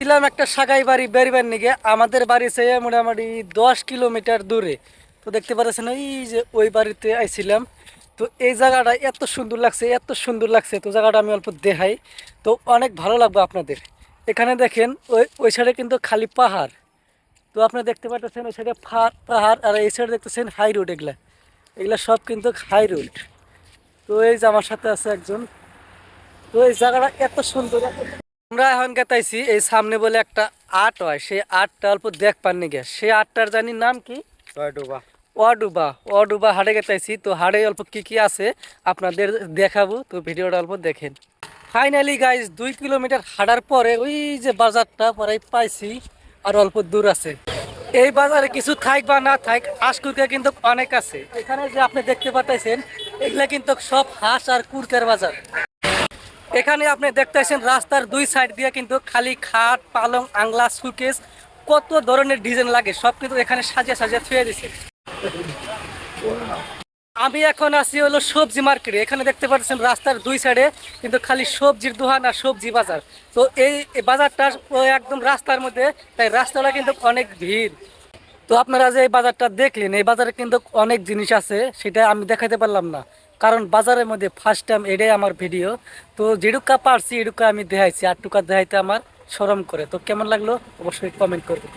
ছিলাম একটা সাগাই বাড়ি বেরিবার নিগে আমাদের বাড়ি চেয়ে মোটামুটি দশ কিলোমিটার দূরে। তো দেখতে পাচ্ছেন ওই যে ওই বাড়িতে আইছিলাম। তো এই জায়গাটা এত সুন্দর লাগছে, এত সুন্দর লাগছে। তো জায়গাটা আমি অল্প দেখাই। তো অনেক ভালো লাগবে আপনাদের। এখানে দেখেন, ওই ওই সাইডে কিন্তু খালি পাহাড়। তো আপনি দেখতে পাচ্ছেন ওই সাইডে পাহাড়, আর এই সাইডে দেখতেছেন হাই রোড এগুলা। এগুলা সব কিন্তু হাই রোড তো এই যে আমার সাথে আছে একজন। তো এই জায়গাটা এত সুন্দর আমরা এখন গেতাইছি এই সামনে বলে একটা আর্ট হয়। সেই আটটা অল্প দেখ পাননি গে। সেই আটটার জানি নাম কি? অডুবা। অডুবা। হাটে গেতাইছি। তো হাড়ে অল্প কি কি আছে আপনাদের দেখাবো। তো ভিডিওটা অল্প দেখেন। ফাইনালি গাইজ দুই কিলোমিটার হাঁটার পরে ওই যে বাজারটা পরে পাইছি আর অল্প দূর আছে। এই বাজারে কিছু থাক বা না থাক হাঁসকুরকে কিন্তু অনেক আছে। এখানে যে আপনি দেখতে পাচ্ছেন এগুলা কিন্তু সব হাঁস আর কুরকের বাজার। এখানে আপনি দেখতেছেন রাস্তার দুই সাইড দিয়ে কিন্তু খালি খাট, পালং, আংলা সুকেস কত ধরনের ডিজাইন লাগে, সব কিন্তু এখানে সাজিয়ে সাজিয়ে থুয়ে দিছে। আমি এখন আছি হলো সবজি মার্কেটে এখানে দেখতে পাচ্ছেন রাস্তার দুই সাইডে কিন্তু খালি সবজির দোকান আর সবজি বাজার। তো এই বাজারটা একদম রাস্তার মধ্যে, তাই রাস্তাটা কিন্তু অনেক ভিড়। তো আপনারা যে এই বাজারটা দেখলেন, এই বাজারে কিন্তু অনেক জিনিস আছে, সেটা আমি দেখাতে পারলাম না। কারণ বাজারের মধ্যে ফার্স্ট টাইম এটাই আমার ভিডিও তো যেটুকা পারছি, এটুকা আমি দেখাইছি, আর টুকা দেখাইতে আমার সরম করে। তো কেমন লাগল? অবশ্যই কমেন্ট করবে।